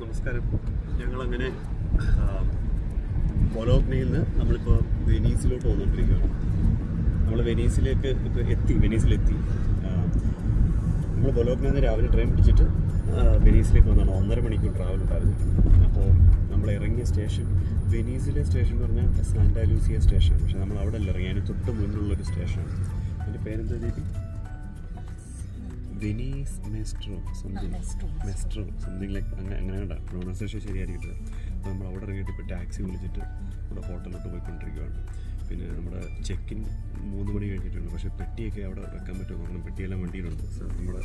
നമസ്കാരം. ഞങ്ങളങ്ങനെ ബൊലോഗ്നയിൽ നിന്ന് നമ്മളിപ്പോൾ വെനീസിലോട്ട് വന്നുകൊണ്ടിരിക്കുകയാണ് നമ്മൾ വെനീസിലേക്ക് ഇപ്പോൾ എത്തി വെനീസിലെത്തി. നമ്മൾ ബൊലോഗ്നയിൽ നിന്ന് രാവിലെ ട്രെയിൻ പിടിച്ചിട്ട് വെനീസിലേക്ക് വന്നതാണ്. ഒന്നര മണിക്കൂർ ട്രാവൽ ഉണ്ടായിരുന്നു. അപ്പോൾ നമ്മൾ ഇറങ്ങിയ സ്റ്റേഷൻ വെനീസിലെ സ്റ്റേഷൻ എന്ന് പറഞ്ഞാൽ സാന്റാലൂസിയ സ്റ്റേഷൻ പക്ഷേ നമ്മൾ അവിടെ അല്ല ഇറങ്ങി അതിന് തൊട്ട് മുന്നിലുള്ളൊരു സ്റ്റേഷനാണ് അതിന്റെ പേരെന്താ Deepi Venice Mestre something Mestre something like അങ്ങനെ അങ്ങനെ പ്രൊണൗൺസേഷൻ ശരിയായിരിക്കട്ടെ അപ്പോൾ നമ്മൾ അവിടെ ഇറങ്ങിയിട്ട് ഇപ്പോൾ ടാക്സി വിളിച്ചിട്ട് നമ്മുടെ ഹോട്ടലിലോട്ട് പോയിക്കൊണ്ടിരിക്കുകയാണ് പിന്നെ നമ്മുടെ ചെക്കിൻ മൂന്ന് മണി കഴിഞ്ഞിട്ടുണ്ട്. പക്ഷേ പെട്ടിയൊക്കെ അവിടെ വെക്കാൻ പറ്റുമോ കാരണം പെട്ടിയെല്ലാം വണ്ടിയിലുണ്ട്. സോ നമ്മുടെ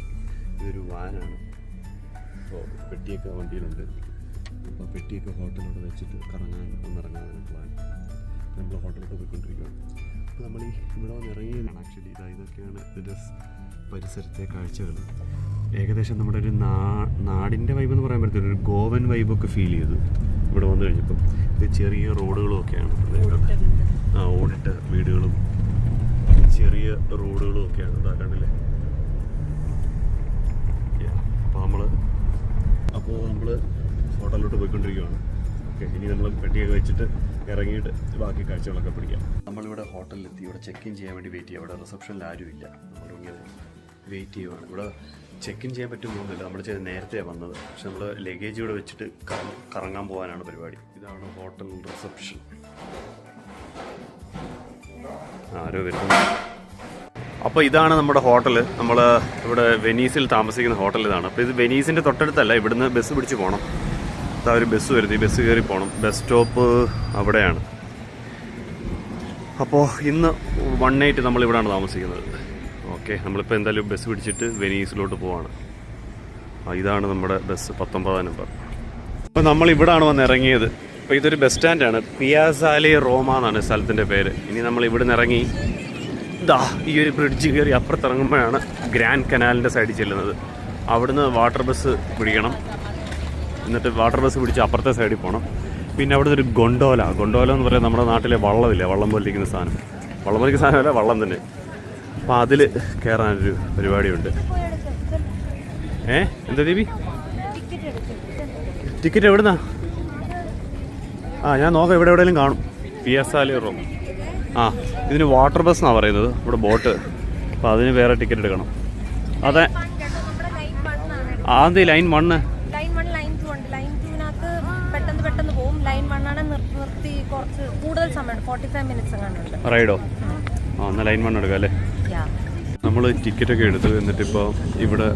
ഇതൊരു വാനാണ്. അപ്പോൾ പെട്ടിയൊക്കെ വണ്ടിയിലുണ്ട്. അപ്പോൾ പെട്ടിയൊക്കെ ഹോട്ടലിലോട്ട് വെച്ചിട്ട് കറങ്ങാൻ ഒന്നിറങ്ങാനാണ് പ്ലാൻ നമ്മൾ ഹോട്ടലിലോട്ട് പോയിക്കൊണ്ടിരിക്കുകയാണ് അപ്പോൾ നമ്മൾ ഈ ഇവിടെ വന്ന് ഇറങ്ങിയതാണ് ആക്ച്വലി ഇതാ ഇതൊക്കെയാണ് ഇതിന്റെ പരിസരത്തെ കാഴ്ചകൾ ഏകദേശം നമ്മുടെ ഒരു നാ നാടിന്റെ വൈബ് എന്ന് പറയാൻ പറ്റില്ല ഒരു ഗോവൻ വൈബൊക്കെ ഫീൽ ചെയ്തു. ഇവിടെ വന്നു കഴിഞ്ഞപ്പോൾ ഇത് ചെറിയ റോഡുകളും ഒക്കെയാണ്. ആ ഓടിട്ട വീടുകളും. ചെറിയ റോഡുകളും ഒക്കെയാണ്. ഇതാ കണ്ടില്ലേ? അപ്പോൾ നമ്മൾ ഹോട്ടലിലോട്ട് പോയിക്കൊണ്ടിരിക്കുകയാണ് ഓക്കെ ഇനി നമ്മൾ പെട്ടിയൊക്കെ വെച്ചിട്ട് ഇറങ്ങിയിട്ട് ബാക്കി കാഴ്ചകളൊക്കെ പിടിക്കാം. നമ്മളിവിടെ ഹോട്ടലിലെത്തി ഇവിടെ ചെക്ക് ഇൻ ചെയ്യാൻ വേണ്ടി വെയിറ്റ് ചെയ്യാം. ഇവിടെ റിസപ്ഷനിൽ ആരും ആരുമില്ല നമ്മളിങ്ങനെ വെയിറ്റ് ചെയ്യുവാണ്. ഇവിടെ ചെക്ക് ഇൻ ചെയ്യാൻ പറ്റുമോന്നില്ല നമ്മൾ ചെയ്ത് നേരത്തെ വന്നത്. പക്ഷെ നമ്മൾ ലഗേജ് ഇവിടെ വെച്ചിട്ട് കറങ്ങാൻ പോകാനാണ് പരിപാടി. ഇതാണ് ഹോട്ടൽ റിസപ്ഷൻ ആരോ വരുന്നു. അപ്പോൾ ഇതാണ് നമ്മുടെ ഹോട്ടൽ നമ്മൾ ഇവിടെ വെനീസിൽ താമസിക്കുന്ന ഹോട്ടൽ ഇതാണ്. അപ്പോൾ ഇത് വെനീസിന്റെ തൊട്ടടുത്തല്ല ഇവിടുന്ന് ബസ് പിടിച്ച് പോകണം ഇതാ ഒരു ബസ് വരുന്നത് ഈ ബസ് കയറി പോകണം ബസ് സ്റ്റോപ്പ് അവിടെയാണ്. അപ്പോൾ ഇന്ന് വൺ നൈറ്റ് നമ്മൾ ഇവിടെയാണ് താമസിക്കുന്നത്. ഓക്കെ നമ്മളിപ്പോൾ എന്തായാലും ബസ് പിടിച്ചിട്ട് വെനീസിലോട്ട് പോവാണ്. ആ ഇതാണ് നമ്മുടെ ബസ് പത്തൊമ്പതാം നമ്പർ. അപ്പോൾ നമ്മൾ ഇവിടാണ് വന്ന് ഇറങ്ങിയത് അപ്പോൾ ഇതൊരു ബസ് സ്റ്റാൻഡാണ്. പിയാസാലി റോമ എന്നാണ് സ്ഥലത്തിന്റെ പേര്. ഇനി നമ്മൾ ഇവിടെ നിന്ന് ഇറങ്ങി ദാ ഈ ഒരു ബ്രിഡ്ജ് കയറി അപ്പുറത്തിറങ്ങുമ്പോഴാണ് ഗ്രാൻഡ് കനാലിന്റെ സൈഡിൽ ചെല്ലുന്നത്. അവിടുന്ന് വാട്ടർ ബസ് പിടിക്കണം. എന്നിട്ട് വാട്ടർ ബസ് പിടിച്ച് അപ്പുറത്തെ സൈഡിൽ പോകണം പിന്നെ അവിടെ ഒരു ഗൊണ്ടോല. ഗൊണ്ടോല എന്ന് പറയുന്നത് നമ്മുടെ നാട്ടിലെ വള്ളമില്ല? വള്ളം പോലിരിക്കുന്ന സാധനം. വള്ളം പോലെ ഇരിക്കുന്ന സാധനമല്ല വള്ളം തന്നെ. അപ്പോൾ അതിൽ കയറാനൊരു പരിപാടിയുണ്ട്. ഏ? എന്താ ദീപി ടിക്കറ്റ് എവിടുന്നാ? ആ ഞാൻ നോക്കാം ഇവിടെ എവിടെയെങ്കിലും കാണും. പി എസ് ആലി റൂം. ആ ഇതിന് വാട്ടർ ബസ് എന്നാണ് പറയുന്നത്. ഇവിടെ ബോട്ട്. അപ്പോൾ അതിന് വേറെ ടിക്കറ്റ് എടുക്കണം. അതെ. ആദ്യം ലൈൻ വണ്ണ്? റൈഡോ? ആ എന്നാൽ ലൈൻ വൺ എടുക്കാം അല്ലേ? നമ്മൾ ടിക്കറ്റൊക്കെ എന്നിട്ട് എന്നിട്ടിപ്പോൾ ഇവിടെ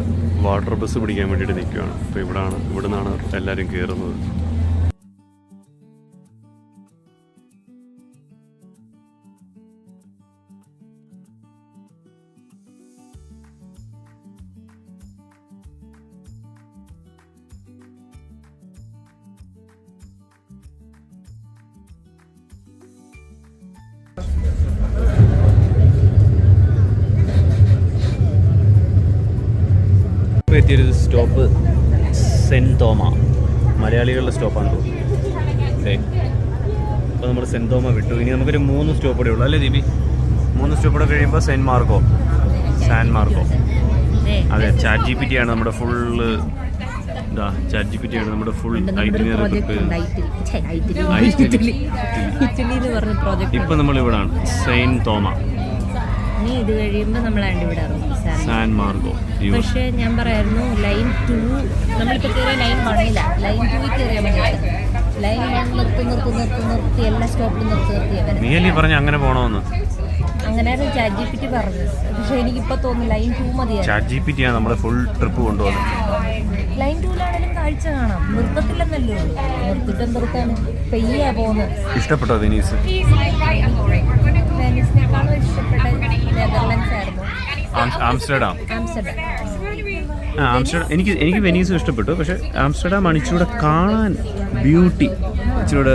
വാട്ടർ ബസ് പിടിക്കാൻ വേണ്ടിയിട്ട് നിൽക്കുകയാണ് അപ്പോൾ ഇവിടാണ് ഇവിടെ നിന്നാണ് എല്ലാവരും കയറുന്നത് മലയാളികളുടെ സ്റ്റോപ്പാണ് തോന്നുന്നത് അപ്പോൾ നമ്മൾ സെന്റ് തോമ വിട്ടു. ഇനി നമുക്കൊരു മൂന്ന് സ്റ്റോപ്പ് കൂടെ ഉള്ളൂ. അല്ലേ ദീപി? മൂന്ന് സ്റ്റോപ്പ് കൂടെ കഴിയുമ്പോൾ സെന്റ് മാർക്കോ? San Marco? അതെ ചാറ്റ് ജി പി ടി ആണ് നമ്മുടെ ഫുള്ള് ഇതാ ചാറ്റ് ജി പി ടി ആണ് നമ്മുടെ ഫുൾ ഇപ്പൊ നമ്മൾ ഇവിടാണ് സെയിൻ തോമ. ഇനി ഇത് കഴിയുമ്പോൾ നമ്മൾ ഇവിടെ ഇറങ്ങും. സാൻ മാർഗോ പക്ഷേ ഞാൻ പറയായിരുന്നു ലൈൻ ടു നമ്മളിപ്പോൾ കയറിയ ലൈൻ വണ്ണില്ല ലൈൻ ടു കയറിയാൽ മതി. ലൈൻ വൺ നിർത്തി നിർത്തി നിർത്തി നിർത്തി എല്ലാ സ്റ്റോപ്പിലും നിർത്തി നിർത്തി പറഞ്ഞു പറഞ്ഞ അങ്ങനെ പോകണമെന്ന് അങ്ങനെയാണ് ചാറ്റ് ജി പി ടി പറഞ്ഞത് പക്ഷെ തോന്നുന്നു ലൈൻ ടു മതിയായിരുന്നു. ചാറ്റ് ജി പി ടി ആണ് നമ്മുടെ ഫുൾ ട്രിപ്പ് കൊണ്ടുപോകുന്നത്. ലൈൻ ടൂലാണെങ്കിലും കാഴ്ച കാണാം. നിർത്തത്തില്ലെന്നല്ലേ ഉള്ളൂ. നിർത്തിട്ട് എന്തെടുത്താണ് പെയ്യാ പോകുന്നത് ഇഷ്ടപ്പെട്ടോ വെനീസ് വെനീസിനേക്കാളും ഇഷ്ടപ്പെട്ട നെതർലൻഡ്സ് ആയിരുന്നു. ആം- ആംസ്റ്റർഡാം. ആംസ്റ്റർഡാം. എനിക്ക് എനിക്ക് വെനീസും ഇഷ്ടപ്പെട്ടു പക്ഷെ ആംസ്റ്റർഡാം ആണ് ഇച്ചിരൂടെ കാണാൻ ബ്യൂട്ടി ഇച്ചിരൂടെ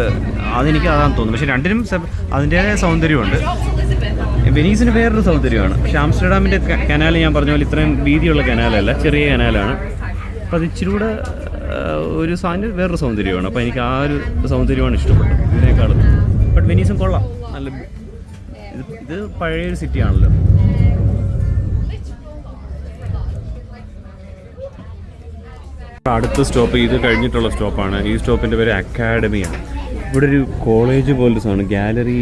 അതെനിക്ക് അതാന്ന് തോന്നുന്നു. പക്ഷെ രണ്ടിനും അതിന്റെതായ സൗന്ദര്യമുണ്ട്. വെനീസിന് വേറൊരു സൗന്ദര്യമാണ്. പക്ഷെ ആംസ്റ്റർഡാമിന്റെ കനാൽ ഞാൻ പറഞ്ഞ പോലെ ഇത്രയും വീതിയുള്ള കനാലല്ല ചെറിയ കനാലാണ്. അപ്പോൾ അത് ഇച്ചിരൂടെ ഒരു സാധനം വേറൊരു സൗന്ദര്യമാണ്. അപ്പോൾ എനിക്ക് ആ ഒരു സൗന്ദര്യമാണ് ഇഷ്ടപ്പെട്ടത് ഇതിനേക്കാളും. ബട്ട് വെനീസും കൊള്ളാം. നല്ല ഇത് ഇത് പഴയൊരു സിറ്റിയാണല്ലോ. അടുത്ത സ്റ്റോപ്പ് ഇത് കഴിഞ്ഞിട്ടുള്ള സ്റ്റോപ്പാണ്. ഈ സ്റ്റോപ്പിന്റെ പേര് അക്കാഡമിയാണ് ഇവിടെ ഒരു കോളേജ് പോലെ സാധനം ഗാലറി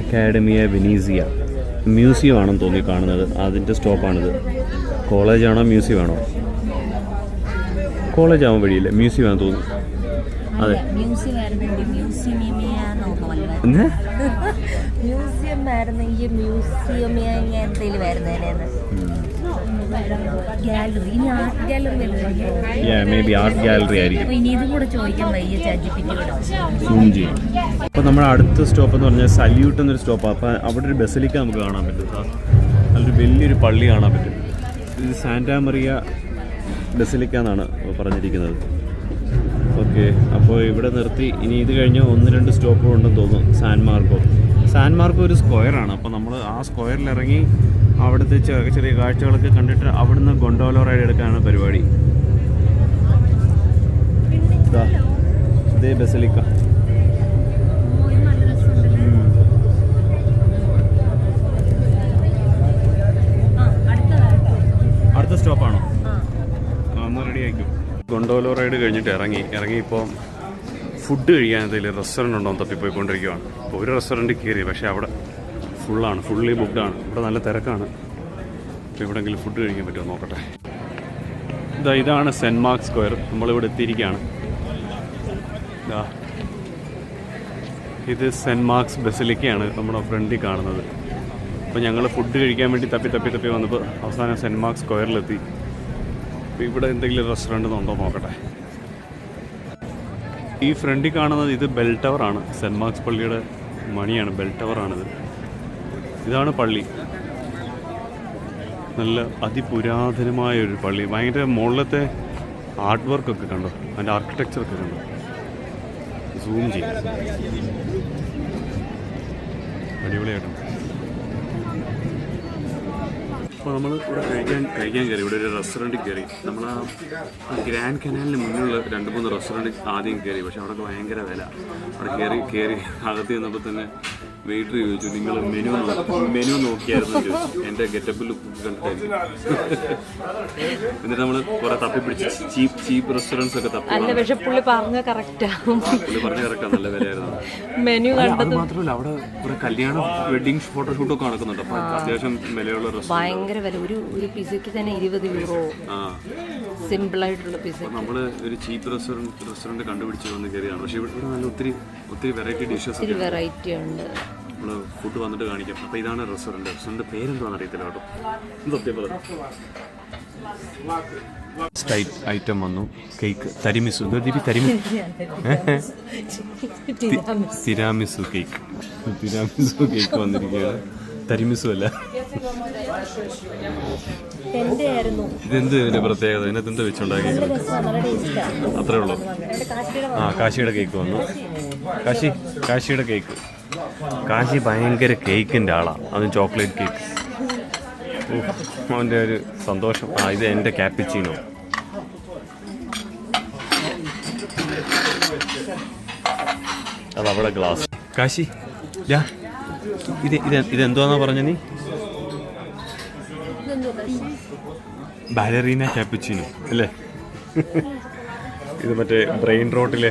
അക്കാഡമിയ വെനീസിയ മ്യൂസിയം ആണെന്ന് തോന്നി കാണുന്നത്. അതിന്റെ സ്റ്റോപ്പാണിത്. കോളേജാണോ മ്യൂസിയം ആണോ? കോളേജ് ആവാൻ വഴിയില്ല. മ്യൂസിയം ആണെന്ന് തോന്നുന്നു അതെ. മ്യൂസിയം ആയിരുന്നെങ്കിൽ മ്യൂസിയം എന്തെങ്കിലും ഗാലറി ഇനി art gallery maybe art gallery ആയിരിക്കും. അപ്പൊ ഇനി ഇതും കൂടെ ചോദിക്കാൻ വയ്യ ചാജിപ്പിറ്റിയോട് സൂം ചെയ്യും. അപ്പോൾ നമ്മുടെ അടുത്ത സ്റ്റോപ്പ് എന്ന് പറഞ്ഞാൽ സല്യൂട്ട് എന്നൊരു സ്റ്റോപ്പാണ് അപ്പോൾ അവിടെ ഒരു ബസലിക്ക നമുക്ക് കാണാൻ പറ്റും. നല്ലൊരു വലിയൊരു പള്ളി കാണാൻ പറ്റും. ഇത് സാന്റാ മറിയ ബസലിക്ക എന്നാണ് പറഞ്ഞിരിക്കുന്നത്. ഓക്കെ അപ്പോൾ ഇവിടെ നിർത്തി. ഇനി ഇത് കഴിഞ്ഞ് ഒന്ന് രണ്ട് സ്റ്റോപ്പുകൾ ഉണ്ടെന്ന് തോന്നുന്നു. സാൻ മാർക്കോ സാൻ മാർക്കോ ഒരു സ്ക്വയറാണ് അപ്പോൾ നമ്മൾ ആ സ്ക്വയറിൽ ഇറങ്ങി അവിടുത്തെ ചെറിയ ചെറിയ കാഴ്ചകളൊക്കെ കണ്ടിട്ട് അവിടുന്ന് ഗൊണ്ടോലോ റൈഡ് എടുക്കാനാണ് പരിപാടി. ഇതാ, ബസലിക്ക. അടുത്ത സ്റ്റോപ്പാണോ? ഒന്ന് റെഡി ആയിക്കും. ഗൊണ്ടോലോ റൈഡ് കഴിഞ്ഞിട്ട് ഇറങ്ങി ഇറങ്ങി ഇപ്പോൾ ഫുഡ് കഴിക്കാൻ എന്തെങ്കിലും റെസ്റ്റോറന്റ് ഉണ്ടോ എന്ന് തപ്പിപ്പോയിക്കൊണ്ടിരിക്കുകയാണ് ഒരു റെസ്റ്റോറന്റ് കയറി പക്ഷേ അവിടെ ഫുള്ളാണ് ഫുള്ളി ബുക്ക്ഡാണ് ഇവിടെ നല്ല തിരക്കാണ്. അപ്പോൾ എവിടെയെങ്കിലും ഫുഡ് കഴിക്കാൻ പറ്റുമോ നോക്കട്ടെ. ഇതാ ഇതാണ് സെന്റ് മാർക്ക് സ്ക്വയർ. നമ്മളിവിടെ എത്തിയിരിക്കുകയാണ്. ഇതാ ഇത് സെന്റ് മാർക്സ് ബസിലിക്കയാണ് നമ്മുടെ ഫ്രണ്ടിൽ കാണുന്നത്. അപ്പോൾ ഞങ്ങൾ ഫുഡ് കഴിക്കാൻ വേണ്ടി തപ്പി തപ്പി തപ്പി വന്നപ്പോൾ അവസാനം സെന്റ് മാർക്സ് സ്ക്വയറിലെത്തി. അപ്പോൾ ഇവിടെ എന്തെങ്കിലും റെസ്റ്റോറന്റ് ഉണ്ടോ നോക്കട്ടെ. ഈ ഫ്രണ്ടിൽ കാണുന്നത് ഇത് ബെൽ ടവറാണ് സെന്റ് മാർക്സ് പള്ളിയുടെ മണിയാണ് ബെൽ ടവറാണിത് ഇതാണ് പള്ളി. നല്ല അതിപുരാതനമായ ഒരു പള്ളി. ഭയങ്കര മുകളിലത്തെ ആർട്ട് വർക്കൊക്കെ കണ്ടോ? അതിന്റെ ആർക്കിടെക്ചറൊക്കെ കണ്ടോ? സൂം ചെയ്യും. അടിപൊളിയായിട്ടുണ്ട്. അപ്പോൾ നമ്മൾ ഇവിടെ കഴിക്കാൻ കഴിക്കാൻ കയറി. ഇവിടെ ഒരു റെസ്റ്റോറന്റിൽ കയറി. നമ്മൾ ആ ഗ്രാൻഡ് കനാലിന് മുന്നിലുള്ള രണ്ട് മൂന്ന് റെസ്റ്റോറന്റ് ആദ്യം കയറി. പക്ഷേ അവിടെ ഭയങ്കര വില. അവിടെ കയറി കയറി അകത്ത് ചെന്നപ്പോൾ തന്നെ വെയിറ്റർ ചോദിച്ചു നിങ്ങൾ മെനു മെനു നോക്കിയായിരുന്നു എന്റെ ചോദിച്ചു എന്റെ ഗെറ്റപ്പിൽ കണ്ടിട്ടായിരുന്നു. എന്നിട്ട് നമ്മൾ കുറെ തപ്പി പിടിച്ച് ചീപ്പ് ചീപ്പ് റെസ്റ്റോറന്റ്സ് ഒക്കെ തപ്പി അല്ല പക്ഷെ പുള്ളി പറഞ്ഞ കറക്റ്റാ പുള്ളി പറഞ്ഞ കറക്റ്റാ നല്ല വിലയായിരുന്നു. മെനു മാത്രമല്ല അവിടെ കുറെ കല്യാണ വെഡിങ് ഫോട്ടോഷൂട്ടൊക്കെ നടക്കുന്നുണ്ട്. അപ്പൊ അത്യാവശ്യം വിലയുള്ള ഭയങ്കര വില. ഒരു ഒരു പിസയ്ക്ക് തന്നെ ഇരുപത് യൂറോ ആ പിസ്സ ആയിട്ടുള്ള പിസ നമ്മൾ ഒരു ചീപ്പ് റെസ്റ്റോറന്റ് റെസ്റ്റോറന്റ് കണ്ടുപിടിച്ച് വന്ന് കയറിയാണ് പക്ഷേ ഇവിടെ നല്ല ഒത്തിരി ഒത്തിരി വെറൈറ്റി ഡിഷസ് ഒത്തിരി വെറൈറ്റി ഉണ്ട്. നമ്മൾ ഫുഡ് വന്നിട്ട് കാണിക്കാം. അപ്പോൾ ഇതാണ് റെസ്റ്റോറന്റ് റെസ്റ്റോറന്റ് പേരെന്താണെന്ന് അറിയത്തില്ല കേട്ടോ. എന്ത് സത്യം സ്റ്റൈറ്റ് ഐറ്റം വന്നു. Cake tiramisu tiramisu cake tiramisu cake വന്നിരിക്കുകയാണ്. തരിമിസു അല്ല. ഇതെന്ത് ഇതിന്റെ പ്രത്യേകത? ഇതിനകത്ത് എന്ത് ടേസ്റ്റാണ് അത്രേ ഉള്ളൂ. ആ കാശിയുടെ കേക്ക് വന്നു. കാശി കാശിയുടെ കേക്ക്. കാശി ഭയങ്കര കേക്കിന്റെ ആളാണ് അതും ചോക്ലേറ്റ് കേക്ക്. അവന്റെ അവന്റെ ഒരു സന്തോഷം. ആ ഇത് എന്റെ ക്യാപ്പിച്ചീനോ. അതവിടെ ഗ്ലാസ്. കാശി യാ ഇത് ഇത് ഇതെന്തോന്നാ പറഞ്ഞ നീ? ബാലറീന ക്യാപ്പിച്ചിനോ അല്ലേ? ഇത് മറ്റേ ബ്രെയിൻ റോട്ടിലെ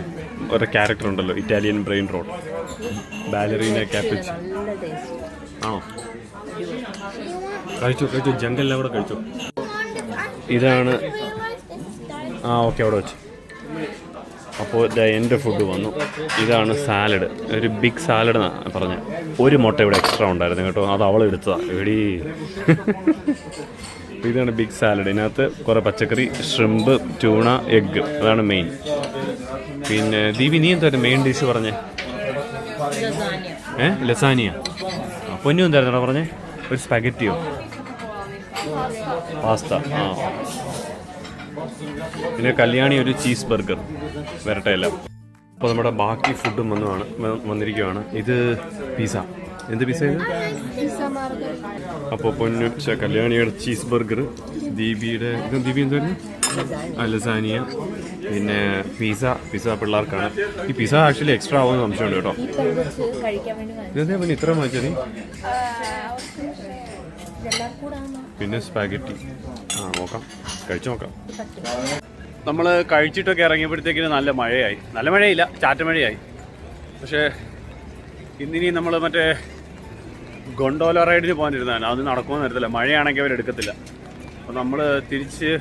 ഒരു ക്യാരക്ടർ ഉണ്ടല്ലോ Italian brain rot. Ballerina Cappuccina. ആണോ? കഴിച്ചോ കഴിച്ചു ജങ്കലിനെ കൂടെ കഴിച്ചോ. ഇതാണ് ആ ഓക്കെ അവിടെ വെച്ചു. അപ്പോൾ ദാ എന്റെ ഫുഡ് വന്നു. ഇതാണ് സാലഡ് ഒരു ബിഗ് സാലഡ് എന്നാണ് പറഞ്ഞത് ഒരു മുട്ട ഇവിടെ എക്സ്ട്രാ ഉണ്ടായിരുന്നു കേട്ടോ. അത് അവൾ എടുത്തതാണ് എടി. ഇതാണ് ബിഗ് സാലഡ് ഇതിനകത്ത് കുറേ പച്ചക്കറി ഷ്രിമ്പ് ട്യൂണ എഗ്ഗ് അതാണ് മെയിൻ പിന്നെ ദീപി നീ എന്തായിരുന്നു മെയിൻ ഡിഷ് പറഞ്ഞേ? ഏ? ലസാനിയ പൊന്നു എന്തായിരുന്നു പറഞ്ഞേ? ഒരു സ്പഗറ്റിയോ പാസ്ത ആ. പിന്നെ കല്യാണി ഒരു ചീസ് ബർഗർ വരട്ടെ എല്ലാം. അപ്പോൾ നമ്മുടെ ബാക്കി ഫുഡും വന്നതാണ് വ- വന്നിരിക്കുകയാണ് ഇത് പിസ എന്ത് പിസ ഇത്? അപ്പോൾ പൊന്നു കല്യാണിയുടെ ചീസ് ബർഗർ ദീപിയുടെ ദീപി എന്തായിരുന്നു അലസാനിയ പിന്നെ പിസ പിസ പിള്ളേർക്കാണ്. ഈ പിസ ആക്ച്വലി എക്സ്ട്രാ ആവുമെന്ന് സംശയമുണ്ട് കേട്ടോ. പിന്നെ ഇത്ര ആണോ? പിന്നെ സ്പാഗറ്റി ആ നോക്കാം. കഴിച്ചു നോക്കാം. നമ്മൾ കഴിച്ചിട്ടൊക്കെ ഇറങ്ങിയപ്പോഴത്തേക്കിന് നല്ല മഴയായി. നല്ല മഴയില്ല ചാറ്റമഴയായി പക്ഷേ ഇന്നിനി നമ്മൾ മറ്റേ ഗൊണ്ടോല റൈഡിന് പോകാനിരുന്നതാണ്. അത് നടക്കുമെന്ന് അറിയത്തില്ല മഴയാണെങ്കിൽ അവരെടുക്കത്തില്ല അപ്പോൾ നമ്മൾ തിരിച്ച്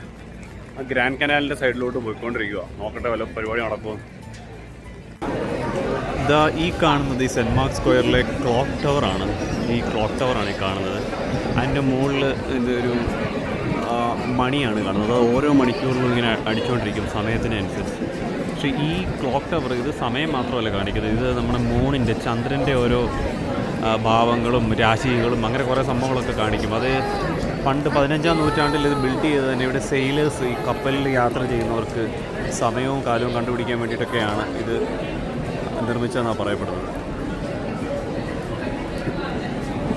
ആ ഗ്രാൻഡ് കനാലിന്റെ സൈഡിലോട്ട് പോയിക്കൊണ്ടിരിക്കുക നോക്കട്ടെ വല്ല പരിപാടി നടക്കുമോ ഇതാ ഈ കാണുന്നത് ഈ സെന്റ് മാർക്ക് സ്ക്വയറിലെ ക്ലോക്ക് ടവറാണ്. ഈ ക്ലോക്ക് ടവറാണ് ഈ കാണുന്നത്. അതിന്റെ മുകളിൽ ഇതൊരു മണിയാണ് കാണുന്നത്. അത് ഓരോ മണിക്കൂറിലും ഇങ്ങനെ അടിച്ചുകൊണ്ടിരിക്കും സമയത്തിനനുസരിച്ച്. പക്ഷേ ഈ ക്ലോക്ക് ടവർ ഇത് സമയം മാത്രമല്ല കാണിക്കുന്നത്. ഇത് നമ്മുടെ മൂണിന്റെ ചന്ദ്രന്റെ ഓരോ ഭാവങ്ങളും രാശികളും അങ്ങനെ കുറേ സംഭവങ്ങളൊക്കെ കാണിക്കും. അത് പണ്ട് പതിനഞ്ചാം നൂറ്റാണ്ടിൽ ഇത് ബിൽഡ് ചെയ്ത് തന്നെ ഇവിടെ സെയിലേഴ്സ് ഈ കപ്പലിൽ യാത്ര ചെയ്യുന്നവർക്ക് സമയവും കാലവും കണ്ടുപിടിക്കാൻ വേണ്ടിയിട്ടൊക്കെയാണ് ഇത് നിർമ്മിച്ചതെന്നാണ് പറയപ്പെടുന്നത്.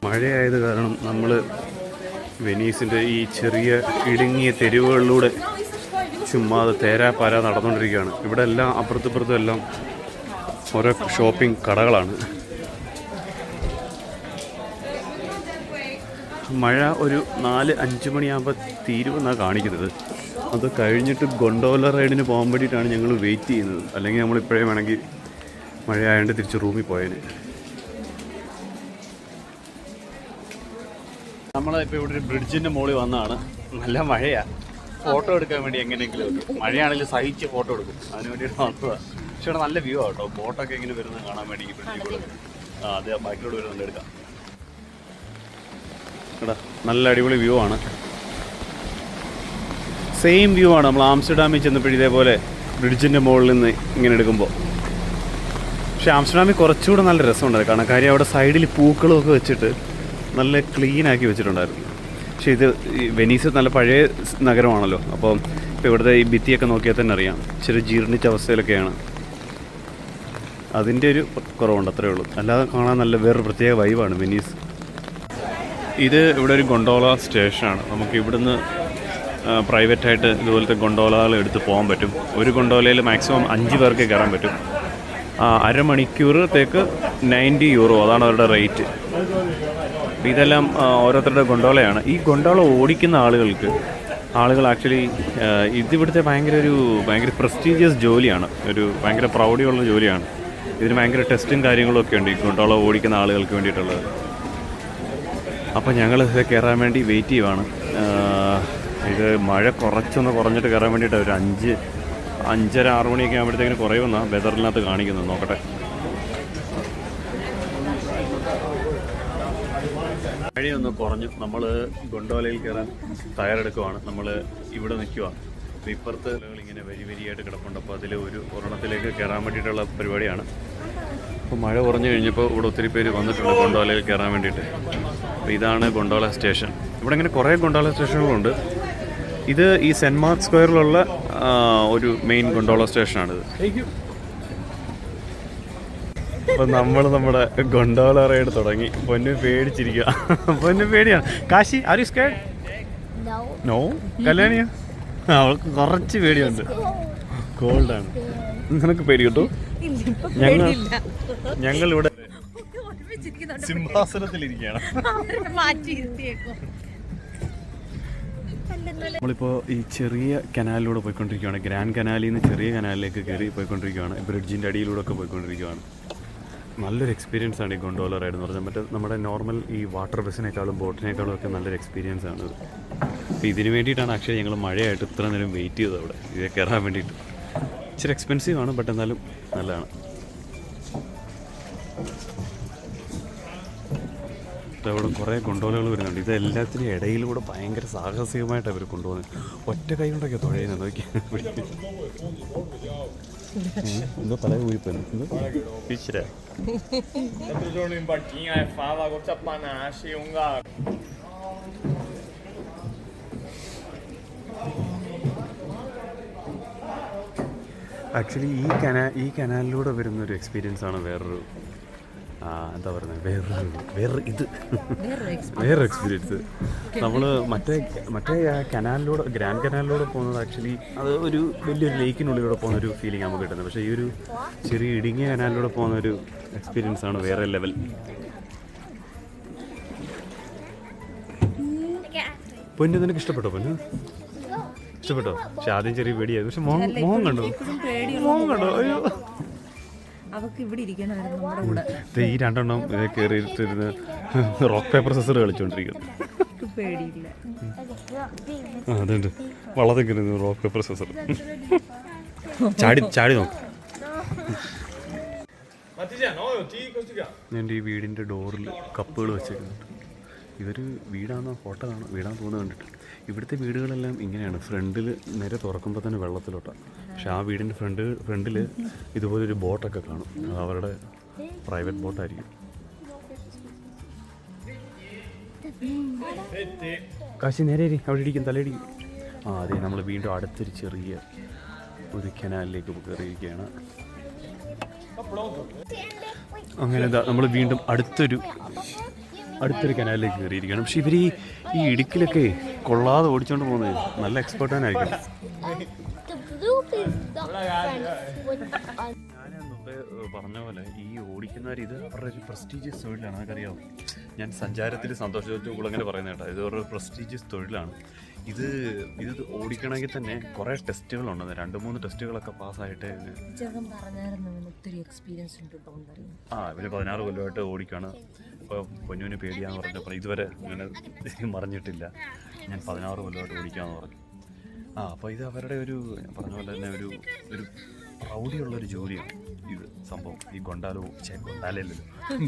മഴയായത് കാരണം നമ്മൾ വെനീസിന്റെ ഈ ചെറിയ ഇടുങ്ങിയ തെരുവുകളിലൂടെ ചുമ്മാതെ തേരാപ്പാര നടന്നുകൊണ്ടിരിക്കുകയാണ്. ഇവിടെ എല്ലാം അപ്പുറത്തും ഇപ്പുറത്തും എല്ലാം ഓരോ ഷോപ്പിംഗ് കടകളാണ്. മഴ ഒരു നാല് അഞ്ച് മണിയാകുമ്പോൾ തീരുമെന്നാണ് കാണിക്കുന്നത്. അത് കഴിഞ്ഞിട്ട് ഗൊണ്ടോല റൈഡിന് പോകാൻ വേണ്ടിയിട്ടാണ് ഞങ്ങൾ വെയിറ്റ് ചെയ്യുന്നത്. അല്ലെങ്കിൽ നമ്മൾ ഇപ്പോഴേ വേണമെങ്കിൽ മഴയായതുകൊണ്ട് തിരിച്ച് റൂമിൽ പോയേനെ. നമ്മൾ ഇപ്പോൾ ഇവിടെ ഒരു ബ്രിഡ്ജിന്റെ മുകളിൽ വന്നതാണ് നല്ല മഴയാണ് ഫോട്ടോ എടുക്കാൻ വേണ്ടി എങ്ങനെയെങ്കിലും ഒക്കെ. മഴയാണെങ്കിൽ സഹിച്ച് ഫോട്ടോ എടുക്കും. അതിന് വേണ്ടിയിട്ട് വന്നതാണ് പക്ഷേ ഇവിടെ നല്ല വ്യൂ ആട്ടോ ബോട്ടൊക്കെ ഇങ്ങനെ വരുന്നത് കാണാൻ വേണ്ടി ബ്രിഡ്ജിൽ ആ അതെ ബാക്കിലോട്ട് വരുന്നുണ്ട് എടുക്കാം. എടാ നല്ല അടിപൊളി വ്യൂ ആണ്. സെയിം വ്യൂ ആണ് നമ്മൾ ആംസ്റ്റർഡാമിൽ ചെന്നപ്പോഴും ഇതേപോലെ ബ്രിഡ്ജിന്റെ മുകളിൽ നിന്ന് ഇങ്ങനെ എടുക്കുമ്പോൾ. പക്ഷെ ആംസ്റ്റർഡാമിൽ കുറച്ചുകൂടെ നല്ല രസമുണ്ടായിരുന്നു. കാരണം കാര്യം അവിടെ സൈഡിൽ പൂക്കളൊക്കെ വെച്ചിട്ട് നല്ല ക്ലീൻ ആക്കി വെച്ചിട്ടുണ്ടായിരുന്നു. പക്ഷേ ഇത് വെനീസ് നല്ല പഴയ നഗരമാണല്ലോ. അപ്പം ഇപ്പോൾ ഇവിടുത്തെ ഈ ഭിത്തിയൊക്കെ നോക്കിയാൽ തന്നെ അറിയാം. ചെറിയ ജീർണിച്ച അവസ്ഥയിലൊക്കെയാണ്. അതിന്റെ ഒരു കുറവുണ്ട് അത്രയേ ഉള്ളൂ. അല്ലാതെ കാണാൻ നല്ല വേറൊരു പ്രത്യേക വൈബാണ് വെനീസ്. ഇത് ഇവിടെ ഒരു ഗൊണ്ടോള സ്റ്റേഷനാണ് നമുക്ക് ഇവിടുന്ന് പ്രൈവറ്റായിട്ട് ഇതുപോലത്തെ ഗൊണ്ടോളകൾ എടുത്ത് പോകാൻ പറ്റും. ഒരു ഗൊണ്ടോലയിൽ മാക്സിമം അഞ്ച് പേർക്ക് കയറാൻ പറ്റും. അരമണിക്കൂറത്തേക്ക് നയന്റി യൂറോ അതാണ് അവരുടെ റേറ്റ് ഇതെല്ലാം ഓരോരുത്തരുടെ ഗൊണ്ടോളയാണ് ഈ ഗൊണ്ടോള ഓടിക്കുന്ന ആളുകൾക്ക് ആളുകൾ ആക്ച്വലി ഇതിവിടുത്തെ ഭയങ്കര ഒരു ഭയങ്കര പ്രസ്റ്റീജിയസ് ജോലിയാണ്. ഒരു ഭയങ്കര പ്രൗഢിയുള്ള ജോലിയാണ്. ഇതിന് ഭയങ്കര ടെസ്റ്റും കാര്യങ്ങളും ഒക്കെ ഉണ്ട് ഈ ഗൊണ്ടോള ഓടിക്കുന്ന ആളുകൾക്ക് വേണ്ടിയിട്ടുള്ളത്. അപ്പോൾ ഞങ്ങൾ ഇത് കയറാൻ വേണ്ടി വെയിറ്റ് ചെയ്യുവാണ്. ഇത് മഴ കുറച്ചൊന്ന് കുറഞ്ഞിട്ട് കയറാൻ വേണ്ടിയിട്ട് ഒരു അഞ്ച് അഞ്ചര ആറ് മണിയൊക്കെ ആകുമ്പോഴത്തേക്കിന് കുറയുമെന്നാണ് വെതറിനകത്ത് കാണിക്കുന്നത്. നോക്കട്ടെ. മഴയൊന്ന് കുറഞ്ഞു നമ്മൾ ഗൊണ്ടോലയിൽ കയറാൻ തയ്യാറെടുക്കുവാണ്. നമ്മൾ ഇവിടെ അപ്പോൾ ഇപ്പുറത്ത് ഇങ്ങനെ വരി വരിയായിട്ട് കിടപ്പുണ്ട്. അപ്പോൾ അതിൽ ഒരു ഒരെണ്ണത്തിലേക്ക് കയറാൻ വേണ്ടിയിട്ടുള്ള പരിപാടിയാണ്. അപ്പോൾ മഴ കുറഞ്ഞു കഴിഞ്ഞപ്പോൾ ഇവിടെ ഒത്തിരി പേര് വന്നിട്ടുണ്ട് ഗൊണ്ടോലയിൽ കയറാൻ വേണ്ടിയിട്ട്. അപ്പോൾ ഇതാണ് ഗൊണ്ടോല സ്റ്റേഷൻ. ഇവിടെ ഇങ്ങനെ കുറേ ഗൊണ്ടോല സ്റ്റേഷനുകളുണ്ട്. ഇത് ഈ സെന്റ് മാർക്ക് സ്ക്വയറിലുള്ള ഒരു മെയിൻ ഗൊണ്ടോള സ്റ്റേഷനാണിത്. അപ്പോൾ നമ്മൾ നമ്മുടെ ഗൊണ്ടോള റൈഡ് തുടങ്ങി. പൊന്നു പേടിച്ചിരിക്കുക പൊന്നു പേടിയാണ് Kashi are you scared no കല്യാണിയാ അവൾക്ക് കുറച്ച് പേടിയുണ്ട്. കോൾഡാണ് നിനക്ക് പേടി കിട്ടു? ഞങ്ങൾ ഞങ്ങൾ ഇവിടെ സിംഹാസനത്തിലിരിക്കുകയാണ്. നമ്മളിപ്പോൾ ഈ ചെറിയ കനാലിലൂടെ പോയിക്കൊണ്ടിരിക്കുകയാണ്. ഗ്രാൻഡ് കനാലിൽ നിന്ന് ചെറിയ കനാലിലേക്ക് കയറി പോയിക്കൊണ്ടിരിക്കുകയാണ്. ബ്രിഡ്ജിന്റെ അടിയിലൂടെ ഒക്കെ പോയിക്കൊണ്ടിരിക്കുകയാണ്. നല്ലൊരു എക്സ്പീരിയൻസ് ആണ് ഈ ഗൊണ്ടോല റൈഡ് എന്ന് പറഞ്ഞാൽ. മറ്റേ നമ്മുടെ നോർമൽ ഈ വാട്ടർ ബസ്സിനേക്കാളും ബോട്ടിനേക്കാളും ഒക്കെ നല്ലൊരു എക്സ്പീരിയൻസ് ആണ്. അപ്പോൾ ഇതിന് വേണ്ടിയിട്ടാണ് അക്ഷയ ഞങ്ങൾ മഴയായിട്ട് ഇത്ര നേരം വെയിറ്റ് ചെയ്തത് അവിടെ. ഇത് കയറാൻ വേണ്ടിയിട്ട്. ഇച്ചിരി എക്സ്പെൻസീവ് ആണ് ബട്ട് എന്നാലും നല്ലതാണ്. അവിടെ ഇവിടെ കുറേ കൊണ്ടോലകൾ വരുന്നുണ്ട്. ഇത് എല്ലാത്തിനും ഇടയിലൂടെ ഭയങ്കര സാഹസികമായിട്ട് അവർ കൊണ്ടുപോകുന്നത് ഒറ്റ കൈ കൊണ്ടൊക്കെ തുഴയുന്നത് നോക്കി. എന്തോ തല ആക്ച്വലി ഈ കനാ ഈ കനാലിലൂടെ വരുന്ന ഒരു എക്സ്പീരിയൻസ് ആണ് വേറൊരു എന്താ പറയുന്നത് വേറൊരു വേറെ ഇത്. വേറൊരു എക്സ്പീരിയൻസ് നമ്മൾ മറ്റേ മറ്റേ ആ കനാലിലൂടെ ഗ്രാൻഡ് കനാലിലൂടെ പോകുന്നത് ആക്ച്വലി അത് ഒരു വലിയൊരു ലേക്കിനുള്ളിലൂടെ പോകുന്ന ഒരു ഫീലിംഗ് നമുക്ക് കിട്ടുന്നത്. പക്ഷേ ഈ ഒരു ചെറിയ ഇടുങ്ങിയ കനാലിലൂടെ പോകുന്ന ഒരു എക്സ്പീരിയൻസ് ആണ് വേറെ ലെവൽ പൊന്നു നിനക്ക് ഇഷ്ടപ്പെട്ടോ പൊന്നു? ഇഷ്ടപ്പെട്ടോ? പക്ഷെ ആദ്യം ചെറിയ പേടിയായിരുന്നു. പക്ഷെ മോഹം കണ്ടോ? മോഹം കണ്ടോ? അയ്യോ. അവക്ക് ഇവിടെ ഇരിക്കണമായിരുന്നു നമ്മുടെ കൂടെ. ദേ ഈ രണ്ടെണ്ണം കയറിയിട്ടിരുന്ന് റോക്ക് പേപ്പർ സെസർ കളിച്ചോണ്ടിരിക്കുന്നു. പേടിയില്ല. ആ അതുണ്ട്. വള്ളത്തിൽ കയറുന്നു റോക്ക് പേപ്പർ സെസർ. ചാടി ചാടി നോക്ക്. എന്റെ ഈ വീടിന്റെ ഡോറിൽ കപ്പുകൾ വെച്ചേക്കുന്നുണ്ട്. ഇവർ വീടാണോ ഹോട്ടലാണോ വീടാന്ന് തോന്നുന്നു കണ്ടിട്ട് ഇവിടുത്തെ വീടുകളെല്ലാം ഇങ്ങനെയാണ്. ഫ്രണ്ടിൽ നേരെ തുറക്കുമ്പോൾ തന്നെ വെള്ളത്തിലോട്ടാണ് പക്ഷെ ആ വീടിന്റെ ഫ്രണ്ട് ഫ്രണ്ടിൽ ഇതുപോലൊരു ബോട്ടൊക്കെ കാണും. അവരുടെ പ്രൈവറ്റ് ബോട്ടായിരിക്കും. കാശി നേരെ അവിടെ ഇരിക്കും തലയിടിക്കും ആ അതെ നമ്മൾ വീണ്ടും അടുത്തൊരു ചെറിയ ഒരു കനാലിലേക്ക് കയറിയിരിക്കുകയാണ്. അങ്ങനെ നമ്മൾ വീണ്ടും അടുത്തൊരു അടുത്തൊരു കനാലിലേക്ക് കയറിയിരിക്കുകയാണ്. പക്ഷെ ഇവർ ഈ ഈ ഇടുക്കിലൊക്കെ കൊള്ളാതെ ഓടിച്ചോണ്ട് പോകുന്നത് നല്ല എക്സ്പേർട്ടാനായിരിക്കും തന്നെ. ഞാൻ മുമ്പേ പറഞ്ഞ പോലെ ഈ ഓടിക്കുന്നവർ ഇത് അവരുടെ ഒരു പ്രസ്റ്റീജിയസ് തൊഴിലാണ്. അതൊക്കെ ഞാൻ സഞ്ചാരത്തിൽ സന്തോഷത്തോടു അങ്ങനെ പറയുന്ന കേട്ടോ. ഇത് ഒരു പ്രസ്റ്റീജിയസ് തൊഴിലാണ്. ഇത് ഇത് ഓടിക്കണമെങ്കിൽ തന്നെ കുറേ ടെസ്റ്റുകളുണ്ട് രണ്ട് മൂന്ന് ടെസ്റ്റുകളൊക്കെ പാസ്സായിട്ട് ആ ഇവർ പതിനാറ് കൊല്ലമായിട്ട് ഓടിക്കാണ്. ഇപ്പോൾ പൊന്നുവിന് പേടിയാന്ന് പറഞ്ഞപ്പോൾ ഇതുവരെ അങ്ങനെ മറിഞ്ഞിട്ടില്ല. ഞാൻ പതിനാറ് കൊല്ലമായിട്ട് ഓടിക്കാമെന്ന് പറഞ്ഞു. ആ അപ്പോൾ ഇത് അവരുടെ ഒരു പറഞ്ഞ പോലെ തന്നെ ഒരു ഒരു പ്രൗഢിയുള്ളൊരു ജോലിയാണ് ഇത് സംഭവം. ഈ ഗൊണ്ടാലോ ചേ ഗൊണ്ടാലല്ലോ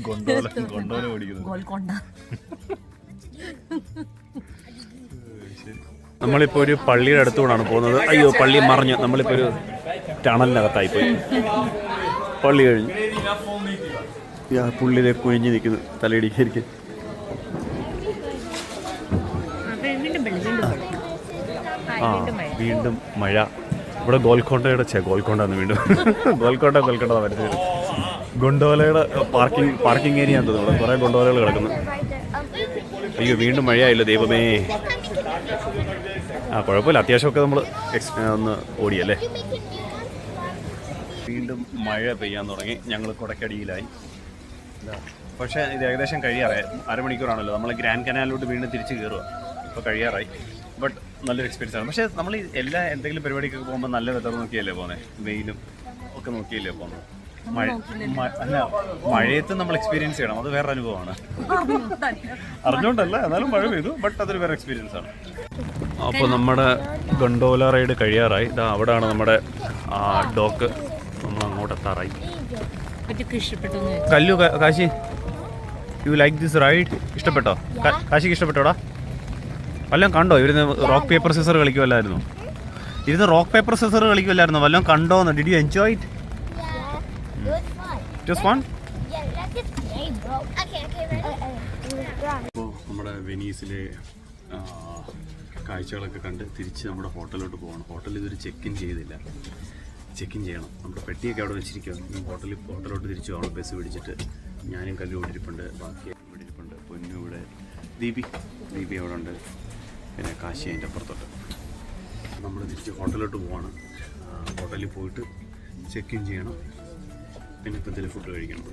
ഗൊണ്ടോല ഗൊണ്ടോല ഓടിക്കുന്നത്. നമ്മളിപ്പോൾ ഒരു പള്ളിയുടെ അടുത്തുകൂടാണ് പോകുന്നത്. അയ്യോ പള്ളി മറിഞ്ഞു. നമ്മളിപ്പോൾ ഒരു ടണലിനകത്തായി പോയി. പള്ളി കഴിഞ്ഞു. പുള്ളിയിലെ കുഴിഞ്ഞ് നിൽക്കുന്നു തലയിടിക്കായിരിക്കും ആ വീണ്ടും മഴ. ഇവിടെ ഗോൽക്കോണ്ടയുടെ ചെ ഗോൽക്കോണ്ടാന്ന് വീണ്ടും. ഗോൽക്കോണ്ട ഗോൽക്കോണ്ട വരുന്നത്. ഗൊണ്ടോലയുടെ പാർക്കിംഗ് പാർക്കിംഗ് ഏരിയ എന്തോ തോന്നുന്നു ഇവിടെ കുറേ ഗൊണ്ടോലകൾ കിടക്കുന്നു. അയ്യോ വീണ്ടും മഴയായില്ലോ ദൈവമേ. ആ കുഴപ്പമില്ല. അത്യാവശ്യമൊക്കെ നമ്മൾ ഒന്ന് ഓടിയല്ലേ? വീണ്ടും മഴ പെയ്യാൻ തുടങ്ങി. ഞങ്ങൾ കൊടക്കടിയിലായി. പക്ഷേ ഇത് ഏകദേശം കഴിയാറായി. അരമണിക്കൂറാണല്ലോ. നമ്മൾ ഗ്രാൻഡ് കനാലിലോട്ട് വീണ്ടും തിരിച്ച് കയറുക അപ്പോൾ കഴിയാറായി. ബട്ട് നല്ലൊരു എക്സ്പീരിയൻസ് ആണ്. പക്ഷേ നമ്മൾ എല്ലാ എന്തെങ്കിലും പരിപാടിക്കൊക്കെ പോകുമ്പോൾ നല്ല വെതർ നോക്കിയല്ലേ പോകുന്നത് വെയിലും ഒക്കെ നോക്കിയല്ലേ പോകുന്നത് മഴ അല്ല മഴയത്ത് നമ്മൾ എക്സ്പീരിയൻസ് ചെയ്യണം. അത് വേറെ അനുഭവമാണ്. അറിഞ്ഞുകൊണ്ടല്ല എന്നാലും മഴ പെയ്തു. ബട്ട് അതൊരു വേറെ എക്സ്പീരിയൻസ് ആണ്. അപ്പോൾ നമ്മുടെ ഗണ്ടോല റൈഡ് കഴിയാറായി. ഇതാ അവിടെയാണ് നമ്മുടെ ഡോക്ക് നമ്മൾ അങ്ങോട്ട് എത്താറായി Kallu Kashi you like this ride ഇഷ്ടപ്പെട്ടോ? കാശിക്ക് ഇഷ്ടപ്പെട്ടോടാ? വല്ലതും കണ്ടോ? ഇവരുന്ന് റോക്ക് പേപ്പർ സിസർ കളിക്കുമല്ലായിരുന്നു ഇരുന്ന് റോക്ക് പേപ്പർ സിസർ കളിക്കുമല്ലായിരുന്നു വല്ലതും കണ്ടോ എന്ന്? Did you enjoy it was dry. അപ്പോൾ നമ്മുടെ വെനീസിലെ കാഴ്ചകളൊക്കെ കണ്ട് തിരിച്ച് നമ്മുടെ ഹോട്ടലിലോട്ട് പോകണം ഹോട്ടലിൽ ഇതൊരു ചെക്ക് ഇൻ ചെയ്തില്ല. ചെക്ക് ഇൻ ചെയ്യണം. നമ്മുടെ പെട്ടിയൊക്കെ അവിടെ വെച്ചിരിക്കുകയാണ് ഹോട്ടലിൽ ഹോട്ടലോട്ട് തിരിച്ചു പോകണം ബസ് പിടിച്ചിട്ട് ഞാനും കല്ലു ഇരിപ്പുണ്ട്. ബാക്കി ഇവിടെ ഇരിപ്പുണ്ട്. പൊന്നു ഇവിടെ ദീപി. ദീപി അവിടെ ഉണ്ട്. പിന്നെ കാശി അതിന്റെ അപ്പുറത്തോട്ട് നമ്മൾ തിരിച്ച് ഹോട്ടലിലോട്ട് പോവാണ്. ഹോട്ടലിൽ പോയിട്ട് ചെക്ക് ഇൻ ചെയ്യണം. പിന്നെ ഇപ്പം ഫുഡ് കഴിക്കണം.